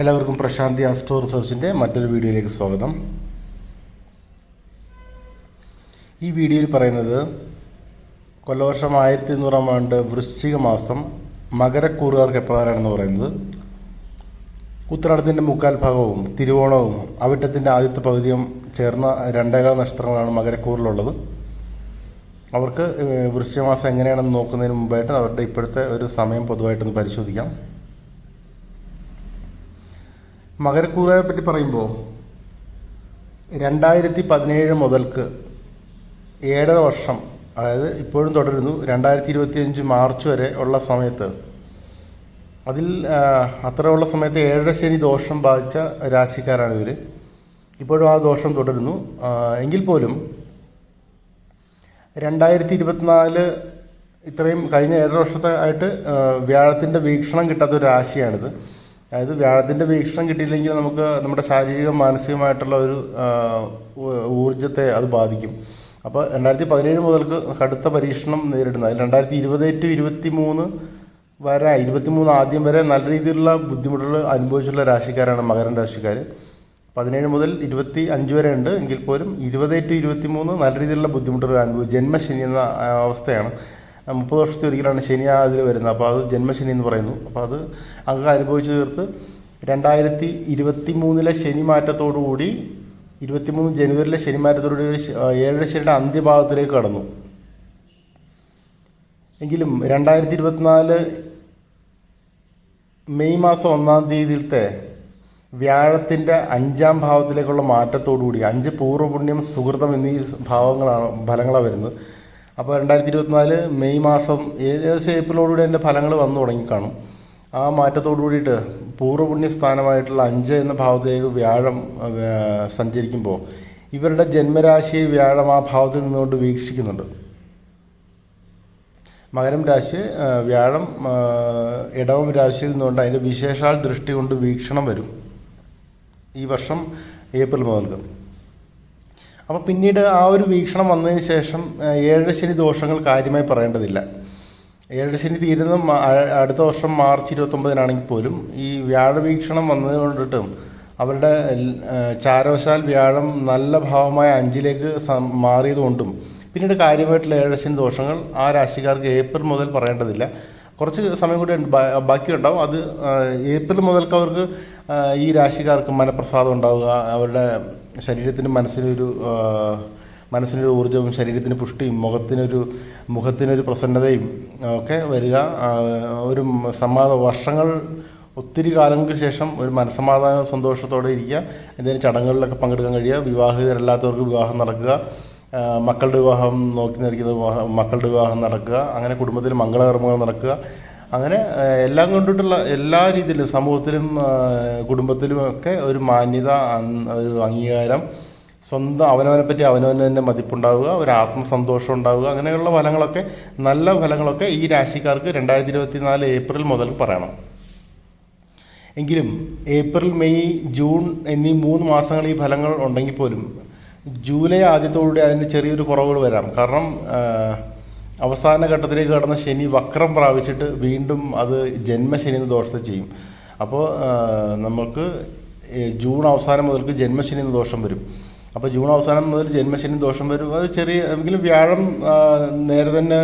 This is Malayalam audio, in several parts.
എല്ലാവർക്കും പ്രശാന്തി അസ്ട്രോ റിസർച്ചിന്റെ മറ്റൊരു വീഡിയോയിലേക്ക് സ്വാഗതം. ഈ വീഡിയോയിൽ പറയുന്നത് കൊല്ലവർഷം ആയിരത്തി എണ്ണൂറാം ആണ്ട് വൃശ്ചിക മാസം മകരക്കൂറുകാർക്ക് എപ്രകാരമാണെന്ന് പറയുന്നത്. ഉത്തരാടത്തിന്റെ മുക്കാൽ ഭാഗവും തിരുവോണവും അവിട്ടത്തിന്റെ ആദ്യത്തെ പകുതിയും ചേർന്ന രണ്ടേകാൽ നക്ഷത്രങ്ങളാണ് മകരക്കൂറിലുള്ളത്. അവർക്ക് വൃശ്ചിക മാസം എങ്ങനെയാണെന്ന് നോക്കുന്നതിന് മുമ്പായിട്ട് അവരുടെ ഇപ്പോഴത്തെ ഒരു സമയം പൊതുവായിട്ടൊന്ന് പരിശോധിക്കാം. മകരക്കൂറുകാരെ പറ്റി പറയുമ്പോൾ രണ്ടായിരത്തി പതിനേഴ് മുതൽക്ക് ഏഴര വർഷം അതായത് ഇപ്പോഴും തുടരുന്നു രണ്ടായിരത്തി ഇരുപത്തിയഞ്ച് മാർച്ച് വരെ ഉള്ള സമയത്ത് അതിൽ അത്ര അത്രയുള്ള സമയത്ത് ഏഴര ശനി ദോഷം ബാധിച്ച രാശിക്കാരാണ് ഇവർ ഇപ്പോഴും ആ ദോഷം തുടരുന്നു. എങ്കിൽ പോലും രണ്ടായിരത്തി ഇരുപത്തിനാല് ഇത്രയും കഴിഞ്ഞ ഏഴര വർഷത്തെ ആയിട്ട് വ്യാഴത്തിന്റെ വീക്ഷണം കിട്ടാത്ത ഒരു രാശിയാണിത്. അതായത് വ്യാഴത്തിന്റെ വീക്ഷണം കിട്ടിയില്ലെങ്കിൽ നമുക്ക് നമ്മുടെ ശാരീരിക മാനസികമായിട്ടുള്ള ഒരു ഊർജത്തെ അത് ബാധിക്കും. അപ്പോൾ രണ്ടായിരത്തി പതിനേഴ് മുതൽക്ക് കടുത്ത പരീക്ഷണം നേരിടുന്ന അതിൽ രണ്ടായിരത്തി ഇരുപത് ടു ഇരുപത്തി മൂന്ന് വരെ ഇരുപത്തിമൂന്ന് ആദ്യം വരെ നല്ല രീതിയിലുള്ള ബുദ്ധിമുട്ടുകൾ അനുഭവിച്ചുള്ള രാശിക്കാരാണ് മകരൻ രാശിക്കാർ പതിനേഴ് മുതൽ ഇരുപത്തി അഞ്ച് വരെ ഉണ്ട്. എങ്കിൽ പോലും ഇരുപത് ടു ഇരുപത്തി മൂന്ന് നല്ല രീതിയിലുള്ള ബുദ്ധിമുട്ടുകൾ അനുഭവിച്ചു ജന്മശനി എന്ന അവസ്ഥയാണ്. മുപ്പത് വർഷത്തിൽ ഒരിക്കലാണ് ശനി ആ ഇതിൽ വരുന്നത്. അപ്പോൾ അത് ജന്മശനി എന്ന് പറയുന്നു. അപ്പോൾ അത് അങ്ങ് അനുഭവിച്ച് തീർത്ത് രണ്ടായിരത്തി ഇരുപത്തി മൂന്നിലെ ശനി മാറ്റത്തോടുകൂടി ഇരുപത്തിമൂന്ന് ജനുവരിയിലെ ശനി മാറ്റത്തോടു കൂടി ഏഴര ശനിയുടെ അന്ത്യഭാഗത്തിലേക്ക് കടന്നു. എങ്കിലും രണ്ടായിരത്തി ഇരുപത്തിനാല് മെയ് മാസം ഒന്നാം തീയതിയിലത്തെ വ്യാഴത്തിന്റെ അഞ്ചാം ഭാവത്തിലേക്കുള്ള മാറ്റത്തോടുകൂടി അഞ്ച് പൂർവപുണ്യം സുഹൃതം എന്നീ ഭാവങ്ങളാണ് ഫലങ്ങളാണ് വരുന്നത്. അപ്പോൾ രണ്ടായിരത്തി ഇരുപത്തിനാല് മെയ് മാസം ഏകദേശം ഏപ്രിലോടുകൂടി അതിന്റെ ഫലങ്ങൾ വന്നു തുടങ്ങിക്കാണും. ആ മാറ്റത്തോടു കൂടിയിട്ട് പൂർവപുണ്യ സ്ഥാനമായിട്ടുള്ള അഞ്ച് എന്ന ഭാവത്തിലേക്ക് വ്യാഴം സഞ്ചരിക്കുമ്പോൾ ഇവരുടെ ജന്മരാശിയെ വ്യാഴം ആ ഭാവത്തിൽ നിന്നുകൊണ്ട് വീക്ഷിക്കുന്നുണ്ട്. മകരം രാശി വ്യാഴം ഇടവം രാശിയിൽ നിന്നുകൊണ്ട് അതിന്റെ വിശേഷാൽ ദൃഷ്ടി കൊണ്ട് വീക്ഷണം വരും ഈ വർഷം ഏപ്രിൽ മുതൽക്ക്. അപ്പോൾ പിന്നീട് ആ ഒരു വീക്ഷണം വന്നതിന് ശേഷം ഏഴര ശനി ദോഷങ്ങൾ കാര്യമായി പറയേണ്ടതില്ല. ഏഴര ശനി തീരുന്ന അടുത്ത വർഷം മാർച്ച് ഇരുപത്തൊമ്പതിനാണെങ്കിൽ പോലും ഈ വ്യാഴവീക്ഷണം വന്നത് കൊണ്ടിട്ടും അവരുടെ ചാരവശാൽ വ്യാഴം നല്ല ഭാവമായ അഞ്ചിലേക്ക് മാറിയതുകൊണ്ടും പിന്നീട് കാര്യമായിട്ടുള്ള ഏഴര ശനി ദോഷങ്ങൾ ആ രാശിക്കാർക്ക് ഏപ്രിൽ മുതൽ പറയേണ്ടതില്ല. കുറച്ച് സമയം കൂടി ബാക്കിയുണ്ടാവും. അത് ഏപ്രിൽ മുതൽക്ക് അവർക്ക് ഈ രാശിക്കാർക്ക് മനപ്രസാദം ഉണ്ടാവുക. അവരുടെ ശരീരത്തിനും മനസ്സിനൊരു മനസ്സിനൊരു ഊർജവും ശരീരത്തിന് പുഷ്ടിയും മുഖത്തിനൊരു മുഖത്തിനൊരു പ്രസന്നതയും ഒക്കെ വരിക. ഒരു സമാധ വർഷങ്ങൾ ഒത്തിരി കാലങ്ങൾക്ക് ശേഷം ഒരു മനസ്സമാധാന സന്തോഷത്തോടെ ഇരിക്കുക. എന്തെങ്കിലും ചടങ്ങുകളിലൊക്കെ പങ്കെടുക്കാൻ കഴിയുക. വിവാഹിതരല്ലാത്തവർക്ക് വിവാഹം നടക്കുക. മക്കളുടെ വിവാഹം നോക്കി നിൽക്കുന്ന മക്കളുടെ വിവാഹം നടക്കുക അങ്ങനെ കുടുംബത്തിൽ മംഗളകർമ്മങ്ങൾ നടക്കുക അങ്ങനെ എല്ലാം കൊണ്ടിട്ടുള്ള എല്ലാ രീതിയിലും സമൂഹത്തിലും കുടുംബത്തിലും ഒക്കെ ഒരു മാന്യത ഒരു അംഗീകാരം സ്വന്തം അവനവനെ പറ്റി അവനവന് തന്നെ മതിപ്പുണ്ടാവുക ഒരു ആത്മസന്തോഷം ഉണ്ടാവുക അങ്ങനെയുള്ള ഫലങ്ങളൊക്കെ നല്ല ഫലങ്ങളൊക്കെ ഈ രാശിക്കാർക്ക് രണ്ടായിരത്തി ഇരുപത്തി നാല് ഏപ്രിൽ മുതൽ പറയണം. എങ്കിലും ഏപ്രിൽ മെയ് ജൂൺ എന്നീ മൂന്ന് മാസങ്ങൾ ഈ ഫലങ്ങൾ ഉണ്ടെങ്കിൽ പോലും ജൂലൈ ആദ്യത്തോടുകൂടി അതിന് ചെറിയൊരു കുറവുകൾ വരാം. കാരണം അവസാന ഘട്ടത്തിലേക്ക് കടന്ന ശനി വക്രം പ്രാപിച്ചിട്ട് വീണ്ടും അത് ജന്മശനി എന്ന് ദോഷത്തെ ചെയ്യും. അപ്പോൾ നമുക്ക് ജൂൺ അവസാനം മുതൽക്ക് ജന്മശനി എന്ന് ദോഷം വരും. അപ്പോൾ ജൂൺ അവസാനം മുതൽ ജന്മശനി ദോഷം വരും. അത് ചെറിയ എങ്കിലും വ്യാഴം നേരെ തന്നെ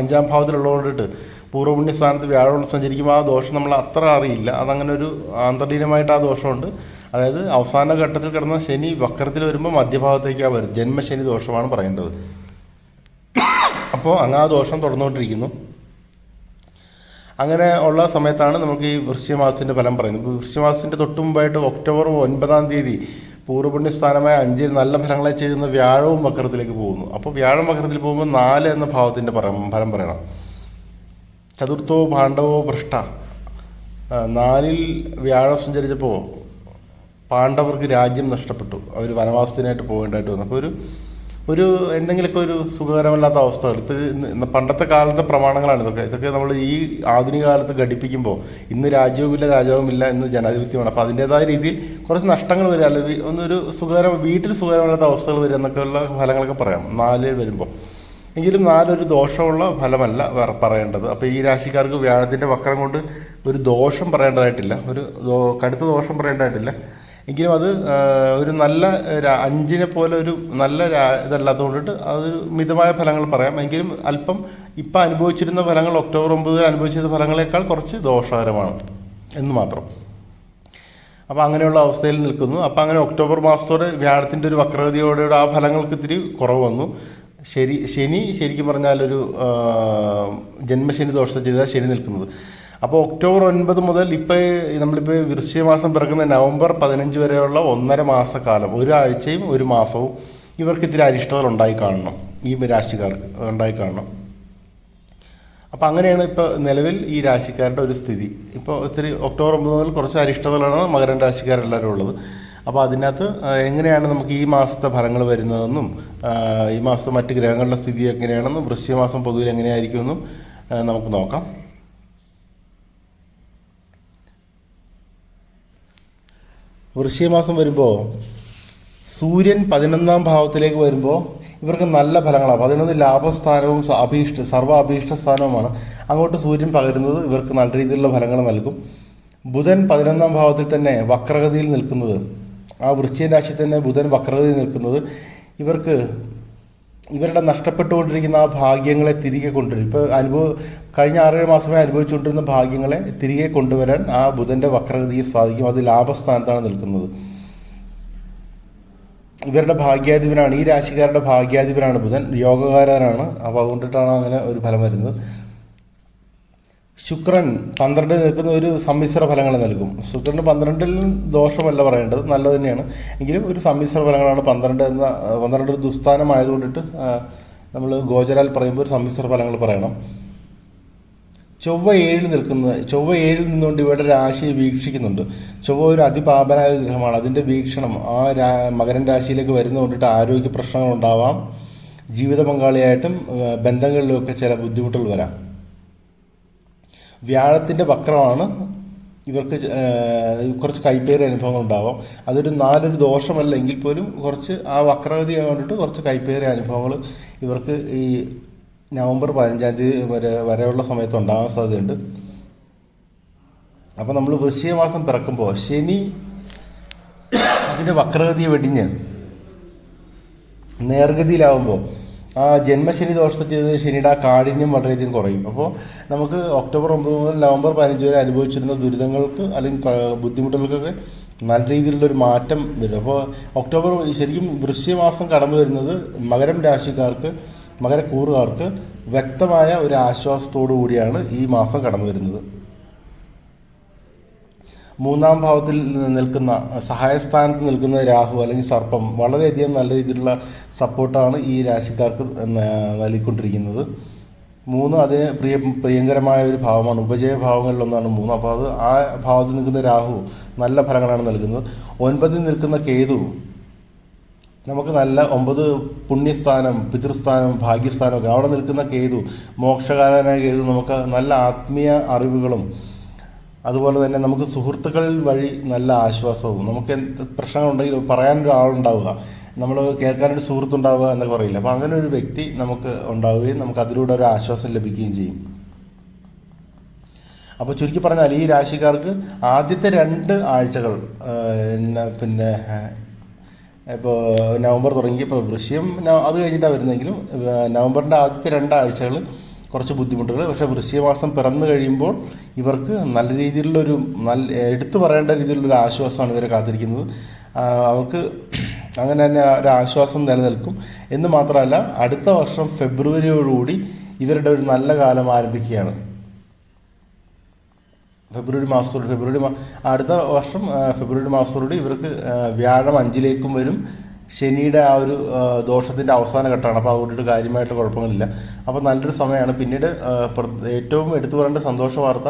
അഞ്ചാം ഭാവത്തിലുള്ളതുകൊണ്ടിട്ട് പൂർവപുണ്യ സ്ഥാനത്ത് വ്യാഴം സഞ്ചരിക്കുമ്പോൾ ആ ദോഷം നമ്മൾ അത്ര അറിയില്ല. അതങ്ങനെ ഒരു അന്തർലീനമായിട്ട് ആ ദോഷമുണ്ട്. അതായത് അവസാന ഘട്ടത്തിൽ കിടന്ന ശനി വക്രത്തിൽ വരുമ്പോൾ മധ്യഭാഗത്തേക്കാണ് വരും ജന്മശനി ദോഷമാണ് പറയേണ്ടത്. അപ്പോൾ അങ്ങ് ആ ദോഷം തുടർന്നുകൊണ്ടിരിക്കുന്നു അങ്ങനെ ഉള്ള സമയത്താണ് നമുക്ക് ഈ വൃശ്യമാസത്തിന്റെ ഫലം പറയുന്നത്. ഇപ്പോൾ വൃശ്ചികമാസത്തിന്റെ തൊട്ട് മുമ്പായിട്ട് ഒക്ടോബർ ഒൻപതാം തീയതി പൂർവപുണ്യ സ്ഥാനമായ അഞ്ചിൽ നല്ല ഫലങ്ങളെ ചെയ്യുന്ന വ്യാഴവും വക്രത്തിലേക്ക് പോകുന്നു. അപ്പോൾ വ്യാഴം വക്രത്തിൽ പോകുമ്പോൾ നാല് എന്ന ഭാവത്തിന്റെ ഫലം പറയണം. ചതുർത്ഥോ പാണ്ഡവോ ഭ്രഷ്ട. നാലിൽ വ്യാഴം സഞ്ചരിച്ചപ്പോൾ പാണ്ഡവർക്ക് രാജ്യം നഷ്ടപ്പെട്ടു. അവർ വനവാസത്തിനായിട്ട് പോകേണ്ടതായിട്ട് വന്നു. അപ്പോൾ ഒരു ഒരു എന്തെങ്കിലുമൊക്കെ ഒരു സുഖകരമല്ലാത്ത അവസ്ഥകൾ. ഇപ്പോൾ പണ്ടത്തെ കാലത്തെ പ്രമാണങ്ങളാണ് ഇതൊക്കെ. ഇതൊക്കെ നമ്മൾ ഈ ആധുനിക കാലത്ത് ഘടിപ്പിക്കുമ്പോൾ ഇന്ന് രാജ്യവുമില്ല രാജാവുമില്ല ഇന്ന് ജനാധിപത്യമാണ്. അപ്പോൾ അതിന്റേതായ രീതിയിൽ കുറച്ച് നഷ്ടങ്ങൾ വരിക. അല്ലെങ്കിൽ ഒന്നൊരു സുഖകരം വീട്ടിൽ സുഖകരമല്ലാത്ത അവസ്ഥകൾ വരിക എന്നൊക്കെയുള്ള ഫലങ്ങളൊക്കെ പറയാം. നാല് വരുമ്പോൾ. എങ്കിലും നാലൊരു ദോഷമുള്ള ഫലമല്ല പറയേണ്ടത്. അപ്പോൾ ഈ രാശിക്കാർക്ക് വ്യാഴത്തിന്റെ വക്രം കൊണ്ട് ഒരു ദോഷം പറയേണ്ടതായിട്ടില്ല. ഒരു കടുത്ത ദോഷം പറയേണ്ടതായിട്ടില്ല. എങ്കിലും അത് ഒരു നല്ല അഞ്ചിനെ പോലെ ഒരു നല്ല രാ- ഇതല്ലാത്തതുകൊണ്ടിട്ട് അതൊരു മിതമായ ഫലങ്ങൾ പറയാം. എങ്കിലും അല്പം ഇപ്പം അനുഭവിച്ചിരുന്ന ഫലങ്ങൾ ഒക്ടോബർ ഒമ്പതിൽ അനുഭവിച്ചിരുന്ന ഫലങ്ങളെക്കാൾ കുറച്ച് ദോഷകരമാണ് എന്ന് മാത്രം. അപ്പോൾ അങ്ങനെയുള്ള അവസ്ഥയിൽ നിൽക്കുന്നു. അപ്പോൾ അങ്ങനെ ഒക്ടോബർ മാസത്തോടെ വ്യാഴത്തിന്റെ ഒരു വക്രഗതിയോടെ ആ ഫലങ്ങൾക്ക് ഇത്തിരി കുറവ് വന്നു. ശരി ശനി ശരിക്കും പറഞ്ഞാൽ ഒരു ജന്മശനി ദോഷം ചെയ്താൽ ശനി നിൽക്കുന്നത്. അപ്പോൾ ഒക്ടോബർ ഒൻപത് മുതൽ ഇപ്പോൾ നമ്മളിപ്പോൾ വൃശ്ചികമാസം പിറക്കുന്ന നവംബർ പതിനഞ്ച് വരെയുള്ള ഒന്നര മാസക്കാലം ഒരാഴ്ചയും ഒരു മാസവും ഇവർക്ക് ഇത്തിരി അരിഷ്ടതകൾ ഉണ്ടായി കാണണം. ഈ രാശിക്കാർക്ക് ഉണ്ടായി കാണണം. അപ്പോൾ അങ്ങനെയാണ് ഇപ്പോൾ നിലവിൽ ഈ രാശിക്കാരുടെ ഒരു സ്ഥിതി. ഇപ്പോൾ ഒത്തിരി ഒക്ടോബർ ഒമ്പത് മുതൽ കുറച്ച് അരിഷ്ടതകളാണ് മകരൻ രാശിക്കാരെല്ലാവരും ഉള്ളത്. അപ്പോൾ അതിനകത്ത് എങ്ങനെയാണ് നമുക്ക് ഈ മാസത്തെ ഫലങ്ങൾ വരുന്നതെന്നും ഈ മാസം മറ്റ് ഗ്രഹങ്ങളുടെ സ്ഥിതി എങ്ങനെയാണെന്നും വൃശ്ചിക മാസം പൊതുവിൽ എങ്ങനെയായിരിക്കുമെന്നും നമുക്ക് നോക്കാം. വൃശ്ചിക മാസം വരുമ്പോൾ സൂര്യൻ പതിനൊന്നാം ഭാവത്തിലേക്ക് വരുമ്പോൾ ഇവർക്ക് നല്ല ഫലങ്ങളാണ് പതിനൊന്ന് ലാഭസ്ഥാനവും അഭീഷ്ട സർവ അഭീഷ്ട സ്ഥാനവുമാണ്. അങ്ങോട്ട് സൂര്യൻ പകരുന്നത് ഇവർക്ക് നല്ല രീതിയിലുള്ള ഫലങ്ങൾ നൽകും. ബുധൻ പതിനൊന്നാം ഭാവത്തിൽ തന്നെ വക്രഗതിയിൽ നിൽക്കുന്നത് ആ വൃശ്ചിക രാശി തന്നെ ബുധൻ വക്രഗതിയിൽ നിൽക്കുന്നത് ഇവർക്ക് ഇവരുടെ നഷ്ടപ്പെട്ടുകൊണ്ടിരിക്കുന്ന ആ ഭാഗ്യങ്ങളെ തിരികെ കൊണ്ടുവരും. ഇപ്പോൾ അനുഭവ കഴിഞ്ഞ ആറേഴ് മാസമേ അനുഭവിച്ചുകൊണ്ടിരുന്ന ഭാഗ്യങ്ങളെ തിരികെ കൊണ്ടുവരാൻ ആ ബുധന്റെ വക്രഗതിയെ സാധിക്കും. അത് ലാഭസ്ഥാനത്താണ് നിൽക്കുന്നത്. ഇവരുടെ ഭാഗ്യാധിപനാണ് ഈ രാശിക്കാരുടെ ഭാഗ്യാധിപനാണ് ബുധൻ. യോഗകാരനാണ്. അപ്പോൾ അതുകൊണ്ടിട്ടാണ് അങ്ങനെ ഒരു ഫലം വരുന്നത്. ശുക്രൻ പന്ത്രണ്ട് നിൽക്കുന്ന ഒരു സമ്മിശ്ര ഫലങ്ങൾ നൽകും. ശുക്രന് പന്ത്രണ്ടിൽ ദോഷമല്ല പറയേണ്ടത് നല്ലത് തന്നെയാണ്. എങ്കിലും ഒരു സമ്മിശ്ര ഫലങ്ങളാണ് പന്ത്രണ്ട് എന്ന പന്ത്രണ്ട് ഒരു ദുസ്ഥാനമായതുകൊണ്ടിട്ട് നമ്മൾ ഗോചരാൽ പറയുമ്പോൾ ഒരു സമ്മിശ്ര ഫലങ്ങൾ പറയണം. ചൊവ്വ ഏഴിൽ നിൽക്കുന്നത് ചൊവ്വ ഏഴിൽ നിന്നുകൊണ്ട് ഇവിടെ രാശിയെ വീക്ഷിക്കുന്നുണ്ട്. ചൊവ്വ ഒരു അതിപാപനായ ഗ്രഹമാണ്. അതിന്റെ വീക്ഷണം ആ മകരൻ രാശിയിലേക്ക് വരുന്നതുകൊണ്ടിട്ട് ആരോഗ്യ പ്രശ്നങ്ങൾ ഉണ്ടാവാം ജീവിത പങ്കാളിയായിട്ടും ബന്ധങ്ങളിലുമൊക്കെ ചില ബുദ്ധിമുട്ടുകൾ വരാം. വ്യാഴത്തിന്റെ വക്രമാണ്. ഇവർക്ക് കുറച്ച് കൈപ്പേറിയ അനുഭവങ്ങൾ ഉണ്ടാവാം അതൊരു നാലൊരു ദോഷമല്ല എങ്കിൽ പോലും കുറച്ച് ആ വക്രഗതി കണ്ടിട്ട് കുറച്ച് കൈപ്പേറിയ അനുഭവങ്ങൾ ഇവർക്ക് ഈ നവംബർ പതിനഞ്ചാം തീയതി വരെ വരെയുള്ള സമയത്ത് ഉണ്ടാകാൻ സാധ്യതയുണ്ട്. അപ്പോൾ നമ്മൾ വൃശ്ചികമാസം പിറക്കുമ്പോൾ ശനി അതിന്റെ വക്രഗതിയെ വെടിഞ്ഞ് നേർഗതിയിലാവുമ്പോൾ ആ ജന്മശനി ദോഷത്തെ ചെയ്ത് ശനിയുടെ ആ കാഠിന്യം വളരെയധികം കുറയും. അപ്പോൾ നമുക്ക് ഒക്ടോബർ ഒമ്പത് മുതൽ നവംബർ പതിനഞ്ച് വരെ അനുഭവിച്ചിരുന്ന ദുരിതങ്ങൾക്ക് അല്ലെങ്കിൽ ബുദ്ധിമുട്ടുകൾക്കൊക്കെ നല്ല രീതിയിലുള്ള ഒരു മാറ്റം വരും. അപ്പോൾ ഒക്ടോബർ ശരിക്കും വൃശ്യമാസം കടന്നു വരുന്നത് മകരം രാശിക്കാർക്ക് മകരക്കൂറുകാർക്ക് വ്യക്തമായ ഒരു ആശ്വാസത്തോടു കൂടിയാണ് ഈ മാസം കടന്നു വരുന്നത്. മൂന്നാം ഭാവത്തിൽ നിൽക്കുന്ന സഹായസ്ഥാനത്ത് നിൽക്കുന്ന രാഹു അല്ലെങ്കിൽ സർപ്പം വളരെയധികം നല്ല രീതിയിലുള്ള സപ്പോർട്ടാണ് ഈ രാശിക്കാർക്ക് നൽകിക്കൊണ്ടിരിക്കുന്നത്. മൂന്ന് അതിന് പ്രിയ പ്രിയങ്കരമായ ഒരു ഭാവമാണ് ഉപജയ ഭാവങ്ങളിലൊന്നാണ് മൂന്ന്. അപ്പോൾ അത് ആ ഭാവത്തിൽ നിൽക്കുന്ന രാഹു നല്ല ഫലങ്ങളാണ് നൽകുന്നത്. ഒൻപതിൽ നിൽക്കുന്ന കേതു നമുക്ക് നല്ല ഒമ്പത് പുണ്യസ്ഥാനം പിതൃസ്ഥാനം ഭാഗ്യസ്ഥാനം ഒക്കെ അവിടെ നിൽക്കുന്ന കേതു മോക്ഷകാരനായ കേതു നമുക്ക് നല്ല ആത്മീയ അറിവുകളും അതുപോലെ തന്നെ നമുക്ക് സുഹൃത്തുക്കൾ വഴി നല്ല ആശ്വാസവും. നമുക്ക് എന്ത് പ്രശ്നങ്ങളുണ്ടെങ്കിൽ പറയാനൊരു ആളുണ്ടാവുക. നമ്മൾ കേൾക്കാനൊരു സുഹൃത്തുണ്ടാവുക എന്നൊക്കെ പറയില്ല. അപ്പോൾ അങ്ങനെ ഒരു വ്യക്തി നമുക്ക് ഉണ്ടാവുകയും നമുക്ക് അതിലൂടെ ഒരു ആശ്വാസം ലഭിക്കുകയും ചെയ്യും. അപ്പോൾ ചുരുക്കി പറഞ്ഞാൽ ഈ രാശിക്കാർക്ക് ആദ്യത്തെ രണ്ട് ആഴ്ചകൾ പിന്നെ ഇപ്പോൾ നവംബർ തുടങ്ങി ഇപ്പോൾ വൃശ്യം അത് കഴിഞ്ഞിട്ടാണ് വരുന്നതെങ്കിലും ആ, നവംബറിന്റെ ആദ്യത്തെ രണ്ടാഴ്ചകൾ കുറച്ച് ബുദ്ധിമുട്ടുകൾ. പക്ഷേ വൃശ്യമാസം മാസം പിറന്നു കഴിയുമ്പോൾ ഇവർക്ക് നല്ല രീതിയിലുള്ളൊരു നല്ല എടുത്തു പറയേണ്ട രീതിയിലുള്ളൊരു ആശ്വാസമാണ് ഇവരെ കാത്തിരിക്കുന്നത്. അവർക്ക് അങ്ങനെ തന്നെ ഒരു ആശ്വാസം നിലനിൽക്കും. എന്ന് മാത്രമല്ല അടുത്ത വർഷം ഫെബ്രുവരിയോടുകൂടി ഇവരുടെ ഒരു നല്ല കാലം ആരംഭിക്കുകയാണ്. ഫെബ്രുവരി മാസത്തോട് ഫെബ്രുവരി അടുത്ത വർഷം ഫെബ്രുവരി മാസത്തോടുകൂടി ഇവർക്ക് വ്യാഴം അഞ്ചിലേക്കും വരും. ശനിയുടെ ആ ഒരു ദോഷത്തിന്റെ അവസാന ഘട്ടമാണ്. അപ്പോൾ അതുകൊണ്ടിട്ട് കാര്യമായിട്ട് കുഴപ്പങ്ങളില്ല. അപ്പോൾ നല്ലൊരു സമയമാണ്. പിന്നീട് ഏറ്റവും എടുത്തു പറയേണ്ട സന്തോഷ വാർത്ത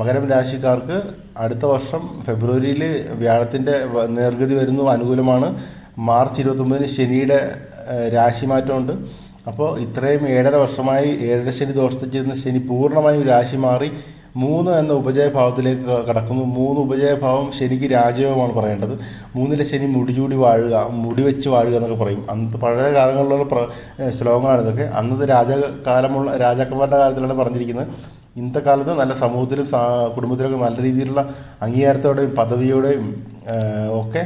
മകരം രാശിക്കാർക്ക് അടുത്ത വർഷം ഫെബ്രുവരിയിൽ വ്യാഴത്തിന്റെ നേർഗതി വരുന്നു അനുകൂലമാണ്. മാർച്ച് ഇരുപത്തൊമ്പതിന് ശനിയുടെ രാശി മാറ്റമുണ്ട് അപ്പോൾ ഇത്രയും ഏഴര വർഷമായി ഏഴര ശനി ദോഷത്തിൽ ചെയ്യുന്ന ശനി പൂർണമായും രാശി മാറി. മൂന്ന് എന്ന ഉപജയഭാവത്തിലേക്ക് കടക്കുന്നു. മൂന്ന് ഉപജയഭാവം ശനിക്ക് രാജയോഗമാണ് പറയേണ്ടത്. മൂന്നിലെ ശനി മുടിചൂടി വാഴുക മുടി വെച്ച് വാഴുക എന്നൊക്കെ പറയും. അന്ന് പഴയ കാലങ്ങളിലുള്ള പ്ര ശ്ലോകങ്ങളാണ് ഇതൊക്കെ. അന്നത്തെ രാജകാലമുള്ള രാജാക്കന്മാരുടെ കാലത്തിലാണ് പറഞ്ഞിരിക്കുന്നത്. ഇന്നത്തെ കാലത്ത് നല്ല സമൂഹത്തിലും കുടുംബത്തിലൊക്കെ നല്ല രീതിയിലുള്ള അംഗീകാരത്തോടെയും പദവിയോടെയും ഒക്കെ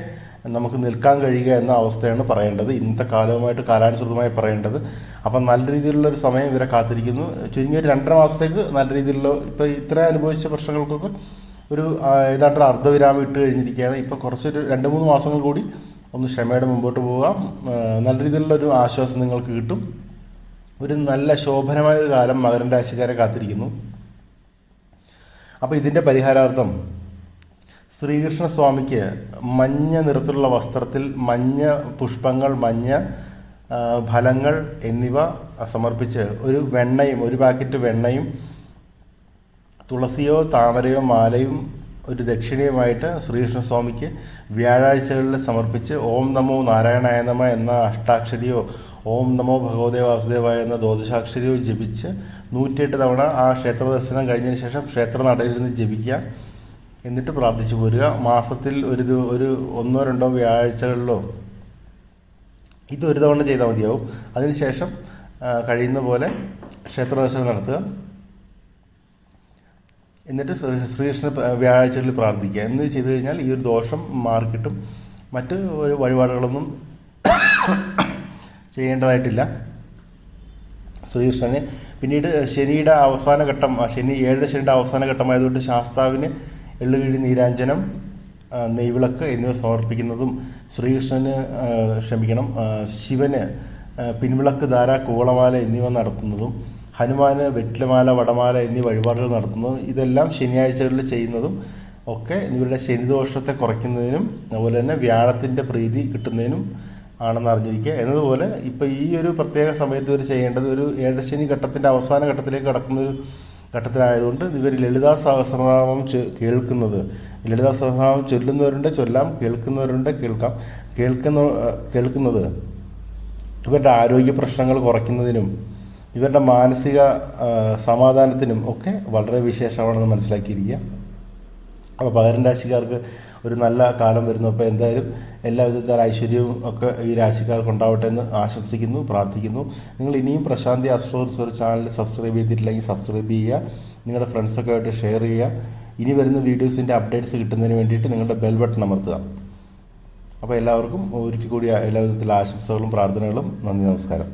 നമുക്ക് നിൽക്കാൻ കഴിയുക എന്ന അവസ്ഥയാണ് പറയേണ്ടത്. ഇന്നത്തെ കാലവുമായിട്ട് കാലാനുസൃതമായി പറയേണ്ടത്. അപ്പം നല്ല രീതിയിലുള്ള ഒരു സമയം ഇവരെ കാത്തിരിക്കുന്നു. ചുരുങ്ങിയ രണ്ടര മാസത്തേക്ക് നല്ല രീതിയിലുള്ള ഇപ്പോൾ ഇത്ര അനുഭവിച്ച പ്രശ്നങ്ങൾക്കൊക്കെ ഒരു ഏതാണ്ട് അർദ്ധവിരാമം ഇട്ട് കഴിഞ്ഞിരിക്കുകയാണ്. ഇപ്പോൾ കുറച്ചൊരു രണ്ട് മൂന്ന് മാസങ്ങൾ കൂടി ഒന്ന് ക്ഷമയുടെ മുമ്പോട്ട് പോകാം നല്ല രീതിയിലുള്ള ഒരു ആശ്വാസം നിങ്ങൾക്ക് കിട്ടും. ഒരു നല്ല ശോഭനമായ ഒരു കാലം മകരൻ രാശിക്കാരെ കാത്തിരിക്കുന്നു. അപ്പോൾ ഇതിന്റെ പരിഹാരാർത്ഥം ശ്രീകൃഷ്ണ സ്വാമിക്ക് മഞ്ഞ നിറത്തിലുള്ള വസ്ത്രത്തിൽ മഞ്ഞ പുഷ്പങ്ങൾ മഞ്ഞ ഫലങ്ങൾ എന്നിവ സമർപ്പിച്ച് ഒരു വെണ്ണയും ഒരു പാക്കറ്റ് വെണ്ണയും തുളസിയോ താമരയോ മാലയും ഒരു ദക്ഷിണയുമായിട്ട് ശ്രീകൃഷ്ണസ്വാമിക്ക് വ്യാഴാഴ്ചകളിൽ സമർപ്പിച്ച് ഓം നമോ നാരായണായ നമ എന്ന അഷ്ടാക്ഷരിയോ ഓം നമോ ഭഗവതേ വാസുദേവായ എന്ന ദ്വാദശാക്ഷരിയോ ജപിച്ച് നൂറ്റിയെട്ട് തവണ ആ ക്ഷേത്ര ദർശനം കഴിഞ്ഞതിന് ശേഷം ക്ഷേത്ര നിന്ന് ജപിക്കുക. എന്നിട്ട് പ്രാർത്ഥിച്ചു പോരുക. മാസത്തിൽ ഒരു ഒരു ഒന്നോ രണ്ടോ വ്യാഴാഴ്ചകളിലോ ഇത് ഒരു തവണ ചെയ്താൽ മതിയാവും. അതിനുശേഷം കഴിയുന്ന പോലെ ക്ഷേത്രദർശനം നടത്തുക. എന്നിട്ട് ശ്രീകൃഷ്ണ വ്യാഴാഴ്ചകളിൽ പ്രാർത്ഥിക്കുക. എന്ന് ചെയ്തു കഴിഞ്ഞാൽ ഈ ഒരു ദോഷം മാറിക്കിട്ടും. മറ്റ് ഒരു വഴിപാടുകളൊന്നും ചെയ്യേണ്ടതായിട്ടില്ല. ശ്രീകൃഷ്ണന് പിന്നീട് ശനിയുടെ അവസാന ഘട്ടം ശനി ഏഴര ശനിയുടെ അവസാന ഘട്ടമായതുകൊണ്ട് ശാസ്താവിന് എള്ളുകിഴി നീരാഞ്ജനം നെയ്വിളക്ക് എന്നിവ സമർപ്പിക്കുന്നതും ശ്രീകൃഷ്ണന് ക്ഷമിക്കണം ശിവന് പിൻവിളക്ക് ധാര കൂളമാല എന്നിവ നടത്തുന്നതും ഹനുമാന് വെറ്റിലമാല വടമാല എന്നീ വഴിപാടുകൾ നടത്തുന്നതും ഇതെല്ലാം ശനിയാഴ്ചകളിൽ ചെയ്യുന്നതും ഒക്കെ ഇവരുടെ ശനിദോഷത്തെ കുറയ്ക്കുന്നതിനും അതുപോലെ തന്നെ വ്യാഴത്തിന്റെ പ്രീതി കിട്ടുന്നതിനും ആണെന്ന് അറിഞ്ഞിരിക്കുക എന്നതുപോലെ ഇപ്പോൾ ഈ ഒരു പ്രത്യേക സമയത്ത് ഇവർ ചെയ്യേണ്ടത് ഒരു ഏഴ് ശനി ഘട്ടത്തിന്റെ അവസാന ഘട്ടത്തിലേക്ക് കടക്കുന്ന ഒരു ഘട്ടത്തിലായതുകൊണ്ട് ഇവർ ലളിതാ സഹസ്രനാമം കേൾക്കുന്നത്. ലളിതാ സഹസ്രനാമം ചൊല്ലുന്നവരുണ്ട് ചൊല്ലാം കേൾക്കുന്നവരുണ്ട് കേൾക്കാം. കേൾക്കുന്ന കേൾക്കുന്നത് ഇവരുടെ ആരോഗ്യ പ്രശ്നങ്ങൾ കുറയ്ക്കുന്നതിനും ഇവരുടെ മാനസിക സമാധാനത്തിനും ഒക്കെ വളരെ വിശേഷമാണെന്ന് മനസ്സിലാക്കിയിരിക്കുക. അപ്പോൾ പകരം രാശിക്കാർക്ക് ഒരു നല്ല കാലം വരുന്നു. അപ്പോൾ എന്തായാലും എല്ലാവിധത്തെ ഐശ്വര്യവും ഒക്കെ ഈ രാശിക്കാർക്ക് ഉണ്ടാവട്ടെ എന്ന് ആശംസിക്കുന്നു പ്രാർത്ഥിക്കുന്നു. നിങ്ങൾ ഇനിയും Prashanti astro research channel subscribe ചെയ്തിട്ടില്ലെങ്കിൽ സബ്സ്ക്രൈബ് ചെയ്യുക. നിങ്ങളുടെ ഫ്രണ്ട്സൊക്കെ ആയിട്ട് ഷെയർ ചെയ്യുക. ഇനി വരുന്ന വീഡിയോസിന്റെ അപ്ഡേറ്റ്സ് കിട്ടുന്നതിന് വേണ്ടിയിട്ട് നിങ്ങളുടെ ബെൽ ബട്ടൺ അമർത്തുക. അപ്പോൾ എല്ലാവർക്കും ഒരിക്കൽ കൂടി എല്ലാ വിധത്തിലുള്ള ആശംസകളും പ്രാർത്ഥനകളും. നന്ദി നമസ്കാരം.